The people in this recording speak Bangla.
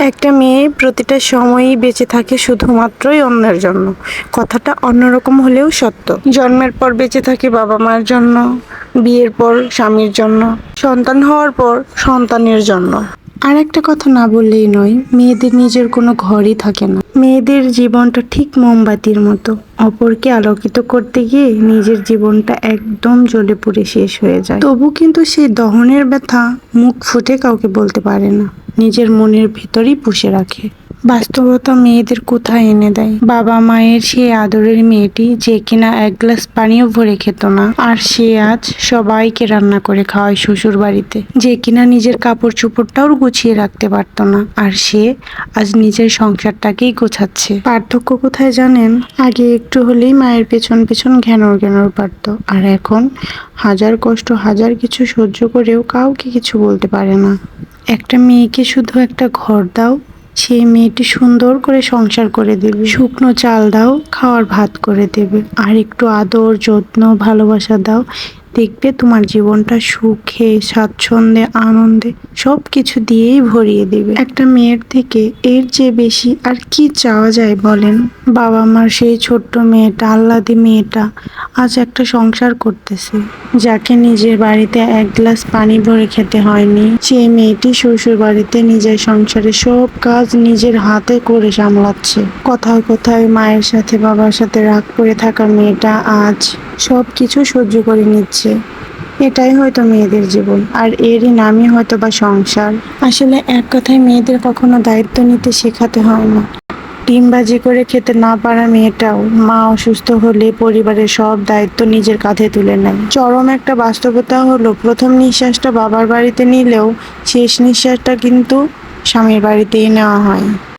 একটা মেয়ে প্রতিটা সময়ই বেঁচে থাকে শুধুমাত্রই অন্যের জন্য। কথাটা অন্যরকম হলেও সত্য। জন্মের পর বেঁচে থাকে বাবা মায়ের জন্য, বিয়ের পর স্বামীর জন্য, সন্তান হওয়ার পর সন্তানের জন্য। আর একটা কথা না বললেই নয়, মেয়েদের নিজের কোনো ঘরই থাকে না। মেয়েদের জীবনটা ঠিক মোমবাতির মতো। অপরকে আলোকিত করতে গিয়ে নিজের জীবনটা একদম জ্বলে পুড়ে শেষ হয়ে যায়। তবু কিন্তু সেই দহনের ব্যথা মুখ ফুটে কাউকে বলতে পারে না। নিজের মনের ভেতরেই পুষে রাখে। বাস্তবতা মেয়েদের কোথায় এনে দেয়? বাবা মায়ের সেই আদরের মেয়েটি যে কিনা এক গ্লাস পানিও ভরে খেত না, আর সে আজ সবাইকে রান্না করে খাওয়ায় শ্বশুর বাড়িতে যে কিনা নিজের কাপড় চোপড়টাও গুছিয়ে রাখতে পারতো না, আর সে আজ নিজের সংসারটাকেই গোছাচ্ছে। পার্থক্য কোথায় জানেন? আগে একটু হলেই মায়ের পেছন পেছন ঘ্যানর ঘ্যানর পারত, আর এখন হাজার কষ্ট, হাজার কিছু সহ্য করেও কাউকে কিছু বলতে পারে না। একটা মেয়েকে শুধু একটা ঘর দাও সেই মেয়েটি সুন্দর করে সংসার করে দেবে। শুকনো চাল দাও, খাওয়ার ভাত করে দেবে। আর একটু আদর, যত্ন, ভালোবাসা দাও। দেখবে তোমার জীবনটা সুখে, স্বাচ্ছন্দ্যে, আনন্দে সব কিছু দিয়েই ভরিয়ে দেবে। একটা মেয়ের থেকে এর যে বেশি আর কি চাওয়া যায় বলেন? বাবা মার সেই ছোট্ট মেয়েটা, আহ্লাদি মেয়েটা আজ একটা সংসার করতেছে, যাকে নিজের বাড়িতে এক গ্লাস পানি ভরে খেতে হয়নি। সেই মেয়েটি শ্বশুর বাড়িতে নিজের সংসারে সব কাজ নিজের হাতে করে সামলাচ্ছে। কোথায় কোথায় মায়ের সাথে বাবার সাথে রাগ করে থাকা মেয়েটা আজ সব কিছু সহ্য করে নিচ্ছে। এটাই হয়তো মেয়েদের জীবন, আর এরই নামই হয়তো বা সংসার। আসলে এক কথায় মেয়েদের কখনো দায়িত্ব নিতে শেখাতে হয় না। ডিমবাজি করে খেতে না পারা মেয়েটাও মা অসুস্থ হলে পরিবারের সব দায়িত্ব নিজের কাঁধে তুলে নেয়। চরম একটা বাস্তবতা হলো, প্রথম নিঃশ্বাসটা বাবার বাড়িতে নিলেও শেষ নিঃশ্বাসটা কিন্তু স্বামীর বাড়িতেই নেওয়া হয়।